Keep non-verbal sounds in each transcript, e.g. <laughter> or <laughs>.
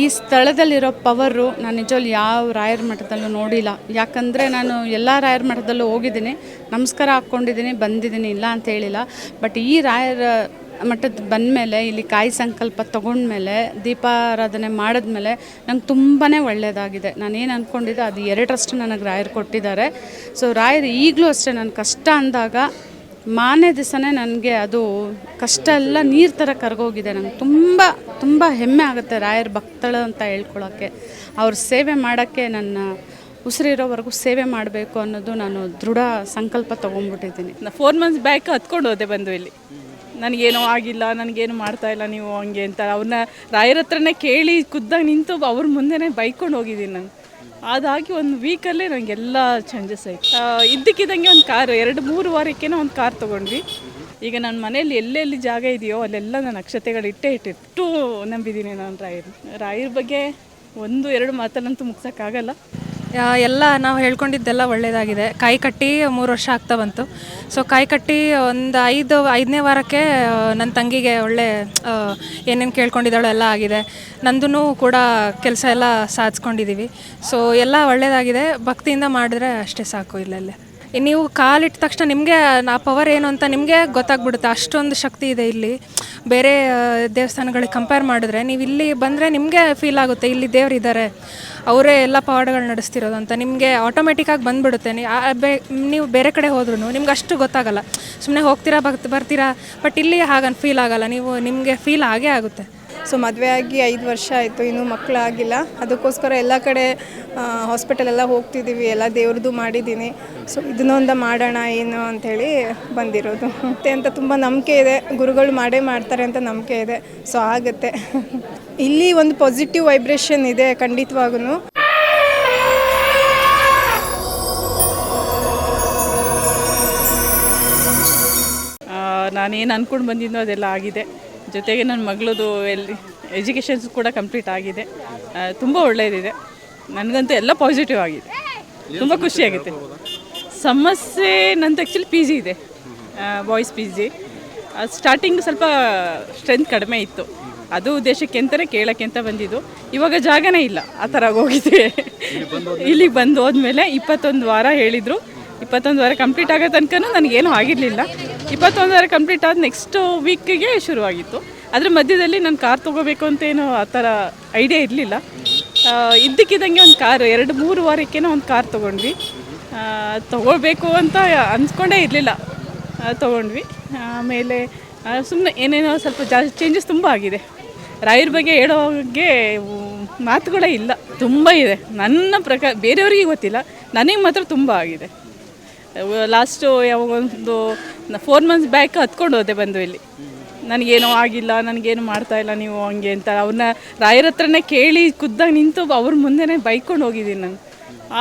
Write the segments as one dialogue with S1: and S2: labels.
S1: ಈ ಸ್ಥಳದಲ್ಲಿರೋ ಪವರು ನಾನು ನಿಜವಾಗಿ ಯಾವ ರಾಯರ ಮಠದಲ್ಲೂ ನೋಡಿಲ್ಲ. ಯಾಕಂದರೆ ನಾನು ಎಲ್ಲ ರಾಯರ ಮಠದಲ್ಲೂ ಹೋಗಿದ್ದೀನಿ. ನಮಸ್ಕಾರ ಹಾಕ್ಕೊಂಡಿದ್ದೀನಿ, ಬಂದಿದ್ದೀನಿ, ಇಲ್ಲ ಅಂತ ಹೇಳಿಲ್ಲ. ಬಟ್ ಈ ರಾಯರ ಮಠದ ಬಂದಮೇಲೆ, ಇಲ್ಲಿ ಕಾಯಿ ಸಂಕಲ್ಪ ತೊಗೊಂಡ್ಮೇಲೆ, ದೀಪಾರಾಧನೆ ಮಾಡಿದ್ಮೇಲೆ ನಂಗೆ ತುಂಬಾ ಒಳ್ಳೆಯದಾಗಿದೆ ನಾನೇನು ಅಂದ್ಕೊಂಡಿದ್ದೆ ಅದು ಎರಡರಷ್ಟು ನನಗೆ ರಾಯರು ಕೊಟ್ಟಿದ್ದಾರೆ. ಸೊ ರಾಯರು ಈಗಲೂ ಅಷ್ಟೇ ನನ್ನ ಕಷ್ಟ ಅಂದಾಗ ಮಾನೇ ದಿವಸನೇ ನನಗೆ ಅದು ಕಷ್ಟ ಎಲ್ಲ ನೀರು ಥರ ಕರಗೋಗಿದೆ. ನಂಗೆ ತುಂಬ ತುಂಬ ಹೆಮ್ಮೆ ಆಗುತ್ತೆ ರಾಯರ ಭಕ್ತಳು ಅಂತ ಹೇಳ್ಕೊಳ್ಳೋಕ್ಕೆ ಅವ್ರ ಸೇವೆ ಮಾಡೋಕ್ಕೆ ನನ್ನ ಉಸಿರಿರೋವರೆಗೂ ಸೇವೆ ಮಾಡಬೇಕು ಅನ್ನೋದು ನಾನು ದೃಢ ಸಂಕಲ್ಪ ತೊಗೊಂಡ್ಬಿಟ್ಟಿದ್ದೀನಿ
S2: ನಾನು ಫೋರ್ ಮಂತ್ಸ್ ಬ್ಯಾಕ್ ಹತ್ಕೊಂಡು ಹೋದೆ ಬಂದು ಇಲ್ಲಿ. ನನಗೇನೋ ಆಗಿಲ್ಲ, ನನಗೇನು ಮಾಡ್ತಾ ಇಲ್ಲ ನೀವು ಹಂಗೆ ಅಂತ. ಅವ್ರನ್ನ ರಾಯರ ಹತ್ರನೇ ಕೇಳಿ ಖುದ್ದಾಗಿ ನಿಂತು ಅವ್ರ ಮುಂದೆನೇ ಬೈಕೊಂಡು ಹೋಗಿದ್ದೀನಿ ನಾನು. ಅದಾಗಿ ಒಂದು ವೀಕಲ್ಲೇ ನನಗೆಲ್ಲ ಚೇಂಜಸ್ ಆಯಿತು. ಇದ್ದಕ್ಕಿದ್ದಂಗೆ ಒಂದು ಕಾರು ಎರಡು ಮೂರು ವಾರಕ್ಕೇನೋ ಒಂದು ಕಾರ್ ತೊಗೊಂಡ್ವಿ. ಈಗ ನನ್ನ ಮನೇಲಿ ಎಲ್ಲೆಲ್ಲಿ ಜಾಗ ಇದೆಯೋ ಅಲ್ಲೆಲ್ಲ ನಾನು ಅಕ್ಷತೆಗಳು ಇಟ್ಟೇ ಇಟ್ಟಿಟ್ಟು ನಂಬಿದ್ದೀನಿ ನಾನು ರಾಯರು ರಾಯರ ಬಗ್ಗೆ ಒಂದು, ಎರಡು ಮಾತಲ್ಲಂತೂ ಮುಗ್ಸೋಕ್ಕಾಗಲ್ಲ.
S3: ಎಲ್ಲ ನಾವು ಹೇಳ್ಕೊಂಡಿದ್ದೆಲ್ಲ ಒಳ್ಳೆಯದಾಗಿದೆ ಕಾಯಿ ಕಟ್ಟಿ ಮೂರು ವರ್ಷ ಆಗ್ತಾ ಬಂತು. ಸೊ ಕಾಯಿ ಕಟ್ಟಿ ಒಂದು ಐದು, ಐದನೇ ವಾರಕ್ಕೆ ನನ್ನ ತಂಗಿಗೆ ಒಳ್ಳೆ ಏನೇನು ಕೇಳ್ಕೊಂಡಿದ್ದಾಳೋ ಎಲ್ಲ ಆಗಿದೆ. ನಂದೂ ಕೂಡ ಕೆಲಸ ಎಲ್ಲ ಸಾಧಿಸ್ಕೊಂಡಿದ್ದೀವಿ ಸೊ ಎಲ್ಲ ಒಳ್ಳೆಯದಾಗಿದೆ ಭಕ್ತಿಯಿಂದ ಮಾಡಿದ್ರೆ ಅಷ್ಟೇ ಸಾಕು ಇಲ್ಲಲ್ಲೇ. ನೀವು ಕಾಲಿಟ್ಟ ತಕ್ಷಣ ನಿಮಗೆ, ಆ ಪವರ್ ಏನು ಅಂತ ನಿಮಗೆ ಗೊತ್ತಾಗ್ಬಿಡುತ್ತೆ. ಅಷ್ಟೊಂದು ಶಕ್ತಿ ಇದೆ ಇಲ್ಲಿ. ಬೇರೆ ದೇವಸ್ಥಾನಗಳಿಗೆ ಕಂಪೇರ್ ಮಾಡಿದ್ರೆ ನೀವು ಇಲ್ಲಿ ಬಂದರೆ ನಿಮಗೆ ಫೀಲ್ ಆಗುತ್ತೆ, ಇಲ್ಲಿ ದೇವ್ರು ಇದ್ದಾರೆ ಅವರೇ ಎಲ್ಲ ಪವಾಡಗಳು ನಡೆಸ್ತಿರೋದು ಅಂತ. ನಿಮಗೆ ಆಟೋಮೆಟಿಕ್ಕಾಗಿ ಬಂದ್ಬಿಡುತ್ತೆ. ನೀವು ಬೇರೆ ಕಡೆ ಹೋದ್ರೂ ನಿಮ್ಗೆ ಅಷ್ಟು ಗೊತ್ತಾಗಲ್ಲ. ಸುಮ್ಮನೆ ಹೋಗ್ತೀರಾ ಬರ್ತೀರಾ ಬಟ್ ಇಲ್ಲಿ ಹಾಗನ್ ಫೀಲ್ ಆಗಲ್ಲ. ನೀವು, ನಿಮಗೆ ಫೀಲ್ ಆಗೇ ಆಗುತ್ತೆ.
S4: ಸೊ ಮದುವೆ ಆಗಿ ಐದು ವರ್ಷ ಆಯಿತು, ಇನ್ನೂ ಮಕ್ಕಳಾಗಿಲ್ಲ. ಅದಕ್ಕೋಸ್ಕರ ಎಲ್ಲ ಕಡೆ ಹಾಸ್ಪಿಟಲ್ ಎಲ್ಲ ಹೋಗ್ತಿದ್ದೀವಿ ಎಲ್ಲ ದೇವ್ರದ್ದು ಮಾಡಿದ್ದೀನಿ. ಸೊ ಇದನ್ನೊಂದು ಮಾಡೋಣ, ಏನು ಅಂಥೇಳಿ ಬಂದಿರೋದು. ಮತ್ತೆ ಅಂತ ತುಂಬ ನಂಬಿಕೆ ಇದೆ. ಗುರುಗಳು ಮಾಡೇ ಮಾಡ್ತಾರೆ ಅಂತ ನಂಬಿಕೆ ಇದೆ. ಸೊ ಆಗುತ್ತೆ. ಇಲ್ಲಿ ಒಂದು ಪಾಸಿಟಿವ್ ವೈಬ್ರೇಷನ್ ಇದೆ ಖಂಡಿತವಾಗೂ
S2: ನಾನೇನು ಅಂದ್ಕೊಂಡು ಬಂದಿದ್ದೋ ಅದೆಲ್ಲ ಆಗಿದೆ. ಜೊತೆಗೆ ನನ್ನ ಮಗಳದು ಎಲ್ಲಿ ಎಜುಕೇಷನ್ಸ್ ಕೂಡ ಕಂಪ್ಲೀಟ್ ಆಗಿದೆ. ತುಂಬ ಒಳ್ಳೆಯದಿದೆ ನನಗಂತೂ ಎಲ್ಲ ಪಾಸಿಟಿವ್ ಆಗಿದೆ. ತುಂಬ ಖುಷಿಯಾಗುತ್ತೆ ಸಮಸ್ಯೆ ನಂದು ಆ್ಯಕ್ಚುಲಿ ಪಿ ಜಿ ಇದೆ. ಬಾಯ್ಸ್ ಪಿ ಜಿ ಸ್ಟಾರ್ಟಿಂಗ್ ಸ್ವಲ್ಪ ಸ್ಟ್ರೆಂತ್ ಕಡಿಮೆ ಇತ್ತು. ಅದು ಉದ್ದೇಶಕ್ಕೆ ಅಂತಲೇ ಕೇಳೋಕ್ಕೆ ಅಂತ ಬಂದಿದ್ದು. ಇವಾಗ ಜಾಗನೇ ಇಲ್ಲ. ಆ ಥರ ಹೋಗಿದೆ ಇಲ್ಲಿಗೆ ಬಂದು ಹೋದ್ಮೇಲೆ ಇಪ್ಪತ್ತೊಂದು ವಾರ ಹೇಳಿದರು. ಇಪ್ಪತ್ತೊಂದು ವಾರ ಕಂಪ್ಲೀಟ್ ಆಗೋ ತನಕ ನನಗೇನು ಆಗಿರಲಿಲ್ಲ. ಇಪ್ಪತ್ತೊಂದು ವಾರ ಕಂಪ್ಲೀಟ್ ಆದ ನೆಕ್ಸ್ಟ್ ವೀಕಿಗೆ ಶುರುವಾಗಿತ್ತು. ಅದ್ರ ಮಧ್ಯದಲ್ಲಿ ನಾನು ಕಾರ್ ತೊಗೋಬೇಕು ಅಂತೇನು ಆ ಥರ ಐಡಿಯಾ ಇರಲಿಲ್ಲ. ಇದ್ದಕ್ಕಿದ್ದಂಗೆ ಒಂದು ಕಾರ್ ಎರಡು, ಮೂರು ವಾರಕ್ಕೇನೋ ಒಂದು ಕಾರ್ ತೊಗೊಂಡ್ವಿ. ತೊಗೊಳ್ಬೇಕು ಅಂತ ಅನ್ಸ್ಕೊಂಡೇ ಇರಲಿಲ್ಲ. ತೊಗೊಂಡ್ವಿ. ಆಮೇಲೆ ಸುಮ್ಮನೆ ಏನೇನೋ ಸ್ವಲ್ಪ ಜಾಸ್ತಿ ಚೇಂಜಸ್ ತುಂಬ ಆಗಿದೆ. ರಾಯರ ಬಗ್ಗೆ ಹೇಳೋಗೆ ಮಾತುಗಳೇ ಇಲ್ಲ. ತುಂಬ ಇದೆ. ನನ್ನ ಪ್ರಕಾರ, ಬೇರೆಯವ್ರಿಗೆ ಗೊತ್ತಿಲ್ಲ. ನನಗೆ ಮಾತ್ರ ತುಂಬ ಆಗಿದೆ. ಲಾಸ್ಟು ಯಾವಾಗ ಒಂದು ಫೋರ್ ಮಂತ್ಸ್ ಬ್ಯಾಕ್ ಹತ್ಕೊಂಡು ಹೋದೆ ಬಂದು ಇಲ್ಲಿ. ನನಗೇನೋ ಆಗಿಲ್ಲ, ನನಗೇನು ಮಾಡ್ತಾ ಇಲ್ಲ ನೀವು ಹಂಗೆ ಅಂತ. ಅವ್ರನ್ನ ರಾಯರ ಹತ್ರನೇ ಕೇಳಿ ಖುದ್ದಾಗಿ ನಿಂತು ಅವ್ರ ಮುಂದೆನೇ ಬೈಕೊಂಡು ಹೋಗಿದ್ದೀನಿ ನಾನು.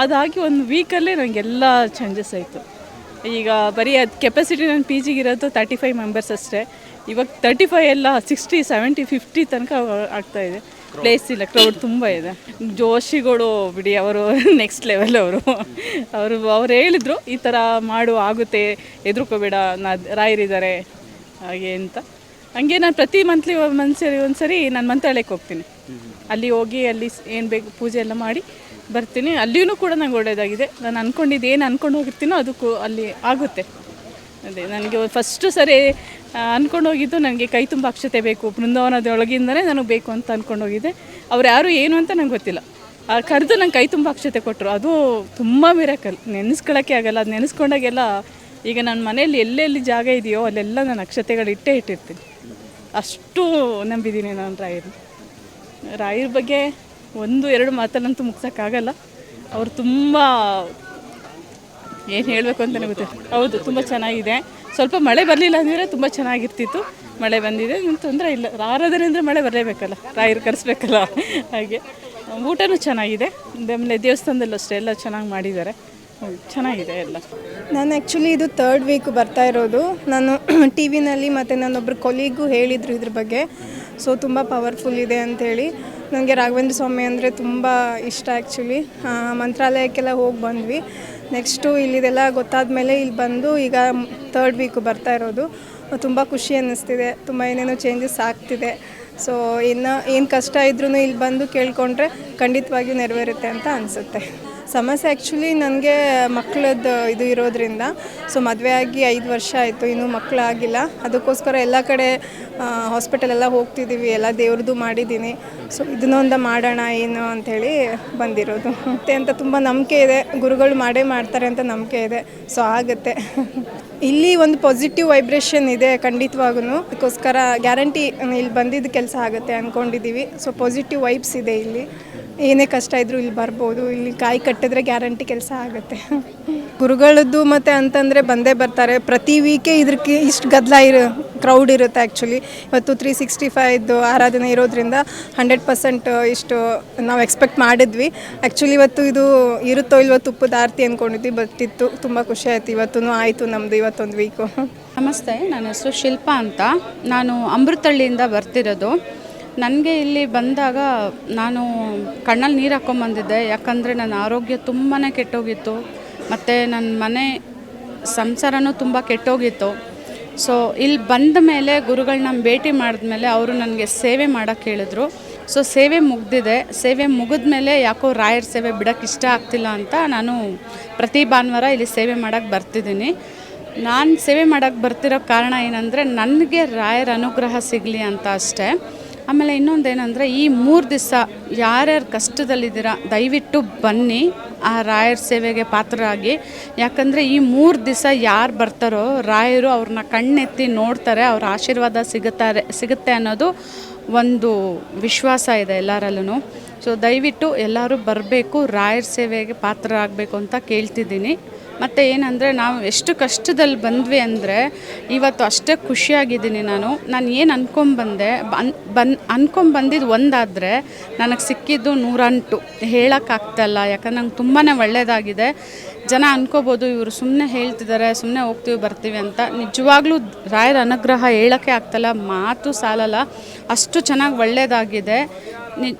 S2: ಅದಾಗಿ ಒಂದು ವೀಕಲ್ಲೇ ನನಗೆಲ್ಲ ಚೇಂಜಸ್ ಆಯಿತು. ಈಗ ಬರೀ ಅದು ಕೆಪಾಸಿಟಿ ನನ್ನ ಪಿ ಜಿಗಿರೋದು ತರ್ಟಿ ಫೈವ್ ಮೆಂಬರ್ಸ್ ಅಷ್ಟೇ. ಇವಾಗ ತರ್ಟಿ ಫೈವ್ ಎಲ್ಲ ಸಿಕ್ಸ್ಟಿ ಸೆವೆಂಟಿ ಫಿಫ್ಟಿ ತನಕ ಆಗ್ತಾಯಿದೆ ಪ್ಲೇಸ್ ಇಲ್ಲ ಕ್ರೌಡ್ ತುಂಬ ಇದೆ. ಜೋಶಿಗಳು ಬಿಡಿ ಅವರು <laughs> ನೆಕ್ಸ್ಟ್ ಲೆವೆಲ್ ಅವರು. ಅವರು ಅವ್ರು ಹೇಳಿದ್ರು ಈ ಥರ ಮಾಡು ಆಗುತ್ತೆ ಎದುರ್ಕೋಬೇಡ ನಾ ರಾಯರಿದ್ದಾರೆ ಹಾಗೆ ಅಂತ. ಹಂಗೆ ನಾನು ಪ್ರತಿ ಮಂತ್ಲಿ ಒಂದ್ಸರಿ ಒಂದ್ಸರಿ ನಾನು ಮಂತ್ರಾಲಯಕ್ಕೆ ಹೋಗ್ತೀನಿ. ಅಲ್ಲಿ ಹೋಗಿ ಅಲ್ಲಿ ಏನು ಬೇಕು ಪೂಜೆ ಎಲ್ಲ ಮಾಡಿ ಬರ್ತೀನಿ. ಅಲ್ಲಿಯೂ ಕೂಡ ನಂಗೆ ಒಳ್ಳೆಯದಾಗಿದೆ ನಾನು ಅಂದ್ಕೊಂಡಿದ್ದು ಏನು ಅಂದ್ಕೊಂಡು ಹೋಗಿರ್ತೀನೋ ಅದಕ್ಕೂ ಅಲ್ಲಿ ಆಗುತ್ತೆ. ಅದೇ ನನಗೆ ಫಸ್ಟು ಸರಿ ಅಂದ್ಕೊಂಡು ಹೋಗಿದ್ದು ನನಗೆ ಕೈ ತುಂಬ ಅಕ್ಷತೆ ಬೇಕು. ಬೃಂದಾವನದೊಳಗಿಂದನೇ ನನಗೆ ಬೇಕು ಅಂತ ಅಂದ್ಕೊಂಡು ಹೋಗಿದ್ದೆ. ಅವ್ರು ಯಾರು ಏನು ಅಂತ ನಂಗೆ ಗೊತ್ತಿಲ್ಲ. ಕರೆದು ನಂಗೆ ಕೈ ತುಂಬ ಅಕ್ಷತೆ ಕೊಟ್ಟರು ಅದು ತುಂಬ ಮಿರಾಕಲ್. ನೆನೆಸ್ಕೊಳ್ಳೋಕ್ಕೆ ಆಗಲ್ಲ. ಅದು ನೆನೆಸ್ಕೊಂಡಾಗೆಲ್ಲ ಈಗ ನನ್ನ ಮನೆಯಲ್ಲಿ ಎಲ್ಲೆಲ್ಲಿ ಜಾಗ ಇದೆಯೋ ಅಲ್ಲೆಲ್ಲ ನಾನು ಅಕ್ಷತೆಗಳು ಇಟ್ಟೇ ಇಟ್ಟಿರ್ತೀನಿ. ಅಷ್ಟು ನಂಬಿದ್ದೀನಿ ನಾನು ರಾಯರು. ರಾಯರ ಬಗ್ಗೆ ಒಂದು, ಎರಡು ಮಾತಲ್ಲಂತೂ ಮುಗ್ಸೋಕ್ಕಾಗಲ್ಲ. ಅವರು ತುಂಬ ಏನು ಹೇಳಬೇಕು ಅಂತಲೇ ಗೊತ್ತಿಲ್ಲ. ಹೌದು, ತುಂಬ ಚೆನ್ನಾಗಿದೆ. ಸ್ವಲ್ಪ ಮಳೆ ಬರಲಿಲ್ಲ ಅಂದರೆ ತುಂಬ ಚೆನ್ನಾಗಿರ್ತಿತ್ತು. ಮಳೆ ಬಂದಿದೆ ತೊಂದರೆ ಇಲ್ಲ. ಆರಾಧನೆ ಅಂದರೆ ಮಳೆ ಬರಲೇಬೇಕಲ್ಲ, ರಾಯರು ಕರೆಸ್ಬೇಕಲ್ಲ. ಹಾಗೆ. ಊಟನೂ ಚೆನ್ನಾಗಿದೆ. ಆಮೇಲೆ ದೇವಸ್ಥಾನದಲ್ಲೂ ಅಷ್ಟೇ, ಎಲ್ಲ ಚೆನ್ನಾಗಿ ಮಾಡಿದ್ದಾರೆ. ಚೆನ್ನಾಗಿದೆ ಎಲ್ಲ.
S4: ನಾನು ಆ್ಯಕ್ಚುಲಿ ಇದು ತರ್ಡ್ ವೀಕ್ ಬರ್ತಾ ಇರೋದು. ನಾನು <clears throat> ಟಿ ವಿನಲ್ಲಿ ಮತ್ತು ನನ್ನೊಬ್ಬರು ಕೊಲೀಗೂ ಹೇಳಿದರು ಇದ್ರ ಬಗ್ಗೆ. ಸೊ ತುಂಬ ಪವರ್ಫುಲ್ ಇದೆ ಅಂಥೇಳಿ. ನನಗೆ ರಾಘವೇಂದ್ರ ಸ್ವಾಮಿ ಅಂದರೆ ತುಂಬ ಇಷ್ಟ ಆ್ಯಕ್ಚುಲಿ ಮಂತ್ರಾಲಯಕ್ಕೆಲ್ಲ ಹೋಗಿ ಬಂದ್ವಿ. ನೆಕ್ಸ್ಟು ಇಲ್ಲಿದೆಲ್ಲ ಗೊತ್ತಾದ ಮೇಲೆ ಇಲ್ಲಿ ಬಂದು ಈಗ ತರ್ಡ್ ವೀಕು ಬರ್ತಾ ಇರೋದು. ತುಂಬ ಖುಷಿ ಅನ್ನಿಸ್ತಿದೆ. ತುಂಬ ಏನೇನೋ ಚೇಂಜಸ್ ಆಗ್ತಿದೆ. ಸೊ ಇನ್ನು ಏನು ಕಷ್ಟ ಇದ್ರೂ ಇಲ್ಲಿ ಬಂದು ಕೇಳ್ಕೊಂಡ್ರೆ ಖಂಡಿತವಾಗಿಯೂ ನೆರವೇರುತ್ತೆ ಅಂತ ಅನಿಸುತ್ತೆ. ಸಮಸ್ಯೆ ಆ್ಯಕ್ಚುಲಿ ನನಗೆ ಮಕ್ಕಳದ್ದು ಇದು ಇರೋದ್ರಿಂದ. ಸೊ ಮದುವೆ ಆಗಿ ಐದು ವರ್ಷ ಆಯಿತು, ಇನ್ನೂ ಮಕ್ಕಳಾಗಿಲ್ಲ ಅದಕ್ಕೋಸ್ಕರ ಎಲ್ಲ ಕಡೆ ಹಾಸ್ಪಿಟಲೆಲ್ಲ ಹೋಗ್ತಿದ್ದೀವಿ ಎಲ್ಲ ದೇವ್ರದ್ದು ಮಾಡಿದ್ದೀನಿ. ಸೊ ಇದನ್ನೊಂದು ಮಾಡೋಣ, ಏನು ಅಂಥೇಳಿ ಬಂದಿರೋದು. ಮತ್ತೆ ಅಂತ ತುಂಬ ನಂಬಿಕೆ ಇದೆ. ಗುರುಗಳು ಮಾಡೇ ಮಾಡ್ತಾರೆ ಅಂತ ನಂಬಿಕೆ ಇದೆ. ಸೊ ಆಗುತ್ತೆ. ಇಲ್ಲಿ ಒಂದು ಪಾಸಿಟಿವ್ ವೈಬ್ರೇಷನ್ ಇದೆ ಖಂಡಿತವಾಗೂ ಅದಕ್ಕೋಸ್ಕರ ಗ್ಯಾರಂಟಿ ಇಲ್ಲಿ ಬಂದಿದ್ದ ಕೆಲಸ ಆಗುತ್ತೆ ಅಂದ್ಕೊಂಡಿದ್ದೀವಿ ಸೊ ಪಾಸಿಟಿವ್ ವೈಬ್ಸ್ ಇದೆ ಇಲ್ಲಿ. ಏನೇ ಕಷ್ಟ ಇದ್ದರೂ ಇಲ್ಲಿ ಬರ್ಬೋದು, ಇಲ್ಲಿ ಕಾಯಿ ಕಟ್ಟಿದ್ರೆ ಗ್ಯಾರಂಟಿ ಕೆಲಸ ಆಗುತ್ತೆ. ಗುರುಗಳದ್ದು ಮತ್ತು ಅಂತಂದರೆ ಬಂದೇ ಬರ್ತಾರೆ. ಪ್ರತಿ ವೀಕೆ ಇದಕ್ಕೆ ಇಷ್ಟು ಗದ್ದಲ ಇರೋ ಕ್ರೌಡ್ ಇರುತ್ತೆ ಆ್ಯಕ್ಚುಲಿ ಇವತ್ತು ತ್ರೀ ಸಿಕ್ಸ್ಟಿ ಫೈವ್ದು ಆರಾಧನೆ ಇರೋದ್ರಿಂದ ಹಂಡ್ರೆಡ್ ಪರ್ಸೆಂಟ್ ಇಷ್ಟು ನಾವು ಎಕ್ಸ್ಪೆಕ್ಟ್ ಮಾಡಿದ್ವಿ. ಆ್ಯಕ್ಚುಲಿ ಇವತ್ತು ಇದು ಇರುತ್ತೋ ಇಲ್ವೋ ತುಪ್ಪದ ಆರತಿ ಅಂದ್ಕೊಂಡಿದ್ವಿ ಬಟ್ ಇತ್ತು, ತುಂಬ ಖುಷಿ ಆಯಿತು. ಇವತ್ತೂ ಆಯಿತು ನಮ್ಮದು ಇವತ್ತೊಂದು ವೀಕು
S1: ನಮಸ್ತೆ, ನನ್ನ ಹೆಸರು ಶಿಲ್ಪಾ ಅಂತ. ನಾನು ಅಮೃತಹಳ್ಳಿಯಿಂದ ಬರ್ತಿರೋದು. ನನಗೆ ಇಲ್ಲಿ ಬಂದಾಗ ನಾನು ಕಣ್ಣಲ್ಲಿ ನೀರು ಹಾಕ್ಕೊಂಬಂದಿದ್ದೆ ಯಾಕಂದರೆ ನನ್ನ ಆರೋಗ್ಯ ತುಂಬಾ ಕೆಟ್ಟೋಗಿತ್ತು. ಮತ್ತು ನನ್ನ ಮನೆ ಸಂಸಾರನೂ ತುಂಬ ಕೆಟ್ಟೋಗಿತ್ತು. ಸೊ ಇಲ್ಲಿ ಬಂದ ಮೇಲೆ ಗುರುಗಳನ್ನ ಭೇಟಿ ಮಾಡಿದ್ಮೇಲೆ ಅವರು ನನಗೆ ಸೇವೆ ಮಾಡೋಕ್ಕೆ ಹೇಳಿದ್ರು. ಸೊ ಸೇವೆ ಮುಗ್ದಿದೆ. ಸೇವೆ ಮುಗಿದ ಮೇಲೆ ಯಾಕೋ ರಾಯರ ಸೇವೆ ಬಿಡೋಕ್ಕೆ ಇಷ್ಟ ಆಗ್ತಿಲ್ಲ ಅಂತ ನಾನು ಪ್ರತಿ ಭಾನುವಾರ ಇಲ್ಲಿ ಸೇವೆ ಮಾಡೋಕ್ಕೆ ಬರ್ತಿದ್ದೀನಿ. ನಾನು ಸೇವೆ ಮಾಡೋಕ್ಕೆ ಬರ್ತಿರೋ ಕಾರಣ ಏನಂದರೆ, ನನಗೆ ರಾಯರ ಅನುಗ್ರಹ ಸಿಗಲಿ ಅಂತ ಅಷ್ಟೇ. ಆಮೇಲೆ ಇನ್ನೊಂದು ಏನಂದರೆ ಈ ಮೂರು ದಿವಸ ಯಾರ್ಯಾರು ಕಷ್ಟದಲ್ಲಿದ್ದೀರಾ, ದಯವಿಟ್ಟು ಬನ್ನಿ ಆ ರಾಯರ ಸೇವೆಗೆ ಪಾತ್ರರಾಗಿ. ಯಾಕಂದರೆ ಈ ಮೂರು ದಿವಸ ಯಾರು ಬರ್ತಾರೋ ರಾಯರು ಅವ್ರನ್ನ ಕಣ್ಣೆತ್ತಿ ನೋಡ್ತಾರೆ, ಅವ್ರ ಆಶೀರ್ವಾದ ಸಿಗುತ್ತಾರೆ, ಸಿಗುತ್ತೆ ಅನ್ನೋದು ಒಂದು ವಿಶ್ವಾಸ ಇದೆ ಎಲ್ಲರಲ್ಲೂ ಸೊ ದಯವಿಟ್ಟು ಎಲ್ಲರೂ ಬರಬೇಕು, ರಾಯರ ಸೇವೆಗೆ ಪಾತ್ರರಾಗಬೇಕು ಅಂತ ಕೇಳ್ತಿದ್ದೀನಿ. ಮತ್ತು ಏನಂದರೆ, ನಾವು ಎಷ್ಟು ಕಷ್ಟದಲ್ಲಿ ಬಂದ್ವಿ ಅಂದರೆ, ಇವತ್ತು ಅಷ್ಟೇ ಖುಷಿಯಾಗಿದ್ದೀನಿ ನಾನು. ನಾನು ಏನು ಅಂದ್ಕೊಂಬಂದೆ ಬನ್ ಬನ್ ಅಂದ್ಕೊಂಬಂದಿದ್ದು ಒಂದಾದರೆ, ನನಗೆ ಸಿಕ್ಕಿದ್ದು ನೂರಂಟು. ಹೇಳೋಕ್ಕಾಗ್ತಲ್ಲ ಯಾಕಂದ್ರೆ ನಂಗೆ ತುಂಬಾ ಒಳ್ಳೆಯದಾಗಿದೆ ಜನ ಅನ್ಕೋಬೋದು, ಇವರು ಸುಮ್ಮನೆ ಹೇಳ್ತಿದ್ದಾರೆ ಸುಮ್ಮನೆ ಹೋಗ್ತೀವಿ, ಬರ್ತೀವಿ ಅಂತ. ನಿಜವಾಗ್ಲೂ ರಾಯರ ಅನುಗ್ರಹ ಹೇಳೋಕ್ಕೆ ಆಗ್ತಲ್ಲ, ಮಾತು ಸಾಲಲ್ಲ. ಅಷ್ಟು ಚೆನ್ನಾಗಿ ಒಳ್ಳೆಯದಾಗಿದೆ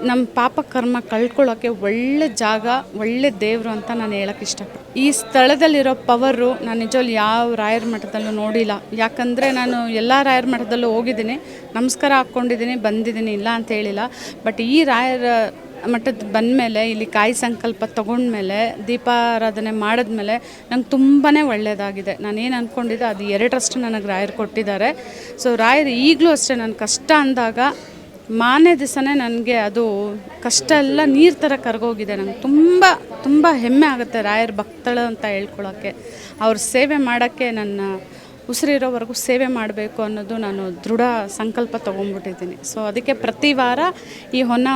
S1: ನಮ್ಮ ಪಾಪ ಕರ್ಮ ಕಳ್ಕೊಳ್ಳೋಕ್ಕೆ ಒಳ್ಳೆ ಜಾಗ, ಒಳ್ಳೆ ದೇವರು ಅಂತ ನಾನು ಹೇಳೋಕ್ಕೆ ಇಷ್ಟಪಡ್ತೀನಿ. ಈ ಸ್ಥಳದಲ್ಲಿರೋ ಪವರು ನಾನು ನಿಜವಲ್ಲಿ ಯಾವ ರಾಯರ ಮಠದಲ್ಲೂ ನೋಡಿಲ್ಲ. ಯಾಕಂದರೆ ನಾನು ಎಲ್ಲ ರಾಯರ ಮಠದಲ್ಲೂ ಹೋಗಿದ್ದೀನಿ. ನಮಸ್ಕಾರ ಹಾಕ್ಕೊಂಡಿದ್ದೀನಿ, ಬಂದಿದ್ದೀನಿ, ಇಲ್ಲ ಅಂತ ಹೇಳಿಲ್ಲ. ಬಟ್ ಈ ರಾಯರ ಮಠದ ಬಂದಮೇಲೆ, ಇಲ್ಲಿ ಕಾಯಿ ಸಂಕಲ್ಪ ತೊಗೊಂಡ್ಮೇಲೆ, ದೀಪಾರಾಧನೆ ಮಾಡಿದ್ಮೇಲೆ ನಂಗೆ ತುಂಬಾ ಒಳ್ಳೆಯದಾಗಿದೆ ನಾನು ಏನು ಅಂದ್ಕೊಂಡಿದ್ದೆ ಅದು ಎರಡರಷ್ಟು ನನಗೆ ರಾಯರು ಕೊಟ್ಟಿದ್ದಾರೆ. ಸೊ ರಾಯರು ಈಗಲೂ ಅಷ್ಟೇ ನನ್ನ ಕಷ್ಟ ಅಂದಾಗ ಮಾನೇ ದಿವಸನೇ ನನಗೆ ಅದು ಕಷ್ಟ ಎಲ್ಲ ನೀರು ಥರ ಕರ್ಗೋಗಿದೆ. ನಂಗೆ ತುಂಬ ತುಂಬ ಹೆಮ್ಮೆ ಆಗುತ್ತೆ ರಾಯರ ಭಕ್ತಳು ಅಂತ ಹೇಳ್ಕೊಳ್ಳೋಕ್ಕೆ ಅವ್ರ ಸೇವೆ ಮಾಡೋಕ್ಕೆ ನನ್ನ ಉಸಿರಿರೋವರೆಗೂ ಸೇವೆ ಮಾಡಬೇಕು ಅನ್ನೋದು ನಾನು ದೃಢ ಸಂಕಲ್ಪ ತೊಗೊಂಡ್ಬಿಟ್ಟಿದ್ದೀನಿ ಸೊ ಅದಕ್ಕೆ ಪ್ರತಿ ವಾರ ಈ ಹೊನ್ನ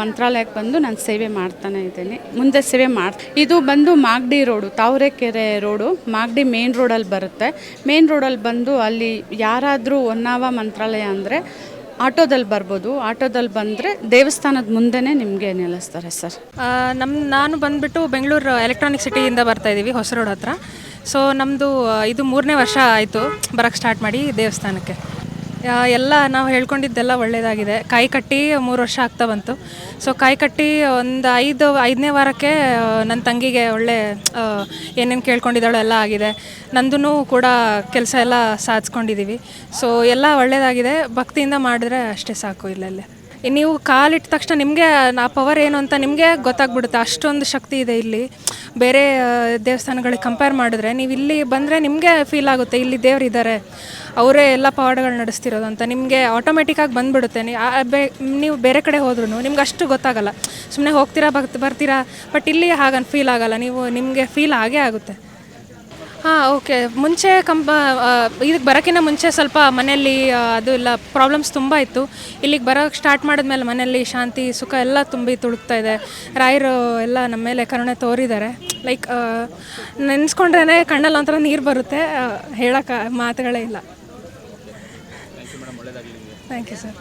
S1: ಮಂತ್ರಾಲಯಕ್ಕೆ ಬಂದು ನಾನು ಸೇವೆ ಮಾಡ್ತಾನೆ ಇದ್ದೀನಿ. ಮುಂದೆ ಸೇವೆ ಮಾಡ್, ಇದು ಬಂದು Magadi road, Tavarekere road, Magadi main ರೋಡಲ್ಲಿ ಬರುತ್ತೆ. ಮೇನ್ ರೋಡಲ್ಲಿ ಬಂದು ಅಲ್ಲಿ ಯಾರಾದರೂ ಹೊನ್ನಾವ ಮಂತ್ರಾಲಯ ಅಂದರೆ ಆಟೋದಲ್ಲಿ ಬರ್ಬೋದು. ಆಟೋದಲ್ಲಿ ಬಂದರೆ ದೇವಸ್ಥಾನದ ಮುಂದೆನೇ ನಿಮಗೆ ನಿಲ್ಲಿಸ್ತಾರೆ ಸರ್.
S3: ನಮ್ಮ ನಾನು ಬಂದುಬಿಟ್ಟು ಬೆಂಗಳೂರು ಎಲೆಕ್ಟ್ರಾನಿಕ್ ಸಿಟಿಯಿಂದ ಬರ್ತಾ ಇದ್ದೀವಿ ಹೊಸ ರೋಡ್ ಹತ್ರ. ಸೊ ನಮ್ಮದು ಇದು ಮೂರನೇ ವರ್ಷ ಆಯಿತು ಬರೋಕ್ಕೆ ಸ್ಟಾರ್ಟ್ ಮಾಡಿ ದೇವಸ್ಥಾನಕ್ಕೆ. ಎಲ್ಲ ನಾವು ಹೇಳ್ಕೊಂಡಿದ್ದೆಲ್ಲ ಒಳ್ಳೆಯದಾಗಿದೆ ಕಾಯಿ ಕಟ್ಟಿ ಮೂರು ವರ್ಷ ಆಗ್ತಾ ಬಂತು. ಸೊ ಕಾಯಿ ಕಟ್ಟಿ ಒಂದು ಐದು, ಐದನೇ ವಾರಕ್ಕೆ ನನ್ನ ತಂಗಿಗೆ ಒಳ್ಳೆ ಏನೇನು ಕೇಳ್ಕೊಂಡಿದ್ದಾಳೋ ಎಲ್ಲ ಆಗಿದೆ. ನಂದೂ ಕೂಡ ಕೆಲಸ ಎಲ್ಲ ಸಾಧಿಸ್ಕೊಂಡಿದ್ದೀವಿ ಸೊ ಎಲ್ಲ ಒಳ್ಳೆಯದಾಗಿದೆ ಭಕ್ತಿಯಿಂದ ಮಾಡಿದ್ರೆ ಅಷ್ಟೇ ಸಾಕು ಇಲ್ಲಲ್ಲೇ. ನೀವು ಕಾಲಿಟ್ಟ ತಕ್ಷಣ ನಿಮಗೆ, ಆ ಪವರ್ ಏನು ಅಂತ ನಿಮಗೆ ಗೊತ್ತಾಗ್ಬಿಡುತ್ತೆ. ಅಷ್ಟೊಂದು ಶಕ್ತಿ ಇದೆ ಇಲ್ಲಿ. ಬೇರೆ ದೇವಸ್ಥಾನಗಳಿಗೆ ಕಂಪೇರ್ ಮಾಡಿದ್ರೆ ನೀವು ಇಲ್ಲಿ ಬಂದರೆ ನಿಮಗೆ ಫೀಲ್ ಆಗುತ್ತೆ, ಇಲ್ಲಿ ದೇವ್ರು ಇದ್ದಾರೆ ಅವರೇ ಎಲ್ಲ ಪವಾಡಗಳು ನಡೆಸ್ತಿರೋದು ಅಂತ. ನಿಮಗೆ ಆಟೋಮೆಟಿಕ್ಕಾಗಿ ಬಂದ್ಬಿಡುತ್ತೆ. ನೀವು ಬೇರೆ ಕಡೆ ಹೋದ್ರೂ ನಿಮ್ಗೆ ಅಷ್ಟು ಗೊತ್ತಾಗಲ್ಲ. ಸುಮ್ಮನೆ ಹೋಗ್ತೀರಾ ಬರ್ತೀರಾ ಬಟ್ ಇಲ್ಲಿ ಹಾಗನ್ ಫೀಲ್ ಆಗಲ್ಲ. ನೀವು, ನಿಮಗೆ ಫೀಲ್ ಆಗೇ ಆಗುತ್ತೆ. ಹಾಂ ಓಕೆ ಮುಂಚೆ ಕಂಪ ಇದಕ್ಕೆ ಬರೋಕ್ಕಿಂತ ಮುಂಚೆ ಸ್ವಲ್ಪ ಮನೆಯಲ್ಲಿ ಅದು ಎಲ್ಲ ಪ್ರಾಬ್ಲಮ್ಸ್ ತುಂಬ ಇತ್ತು. ಇಲ್ಲಿಗೆ ಬರೋಕ್ಕೆ ಸ್ಟಾರ್ಟ್ ಮಾಡಿದ್ಮೇಲೆ ಮನೆಯಲ್ಲಿ ಶಾಂತಿ ಸುಖ ಎಲ್ಲ ತುಂಬಿ ತುಳುಕ್ತಾ ಇದೆ. ರಾಯರು ಎಲ್ಲ ನಮ್ಮ ಮೇಲೆ ಕರುಣೆ ತೋರಿದ್ದಾರೆ. ಲೈಕ್ ನೆನೆಸ್ಕೊಂಡ್ರೇ ಕಣ್ಣಲ್ಲಿ ಒಂಥರ ನೀರು ಬರುತ್ತೆ. ಹೇಳೋಕ್ಕೆ ಮಾತುಗಳೇ ಇಲ್ಲ. Thank you sir